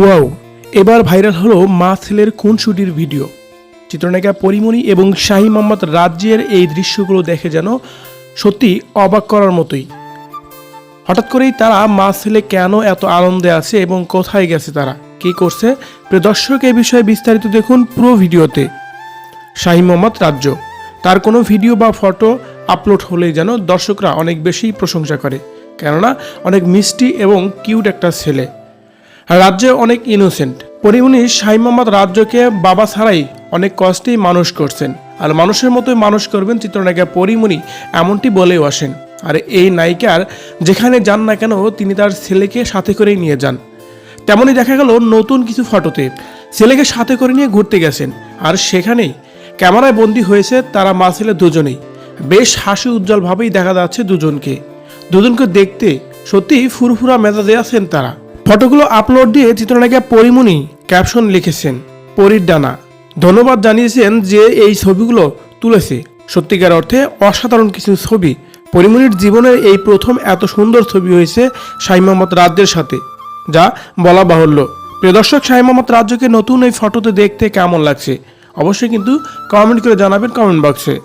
Wow, এবার viral হলো মা ছেলের কোন শুটির ভিডিও। চিত্রনায়িকা পরিমণি এবং শাহি মোহাম্মদ রাজ্যের এই দৃশ্যগুলো দেখে যেন সত্যি অবাক করার মতোই। হঠাৎ করেই তারা মা ছেলে কেন এত আনন্দে আছে এবং কোথায় গেছে তারা? কি করছে? দর্শক এই বিষয়ে বিস্তারিত দেখুন পুরো ভিডিওতে। শাহি মোহাম্মদ রাজ্য। তার কোনো ভিডিও বা ফটো আপলোড হলেই যেন দর্শকরা অনেক বেশি প্রশংসা করে। কেননা, অনেক মিষ্টি এবং কিউট একটা ছেলে। রাজ্যে অনেক ইনোসেন্ট পরিমণি শাহী মোহাম্মদ রাজ্যকে বাবা ছাড়াই অনেক কষ্টেই মানুষ করছেন। আর মানুষের মতোই মানুষ করবেন চিত্রনায়িকা পরিমণি এমনটি বলেও আসেন। আর এই নায়িকার যেখানে যান না কেন তিনি তার ছেলেকে সাথে করেই নিয়ে যান। তেমনই দেখা গেল নতুন কিছু ফটোতে। ছেলেকে সাথে করে নিয়ে ঘুরতে গেছেন। আর সেখানেই ক্যামেরায় বন্দী হয়েছে তারা মা ছেলে দুজনেই। বেশ হাসি উজ্জ্বলভাবেই দেখা যাচ্ছে দুজনকে। দুজনকে দেখতে সত্যি ফুরফুরা মেজাজে আছেন তারা। ফটোগুলো আপলোড দিয়ে চিত্রনায়িকা পরিমণি ক্যাপশন লিখেছেন, পরীর ডানা। ধন্যবাদ জানিয়েছেন যে এই ছবিগুলো তুলেছে। সত্যিকার অর্থে অসাধারণ কিছু ছবি। পরিমণির জীবনের এই প্রথম এত সুন্দর ছবি হয়েছে শাহী মোহাম্মদ রাজ্যের সাথে, যা বলা বাহুল্য। প্রিয় দর্শক, শাহী মোহাম্মদ রাজ্যকে নতুন এই ফটোতে দেখতে কেমন লাগছে? অবশ্যই কিন্তু কমেন্ট করে জানাবেন কমেন্ট বক্সে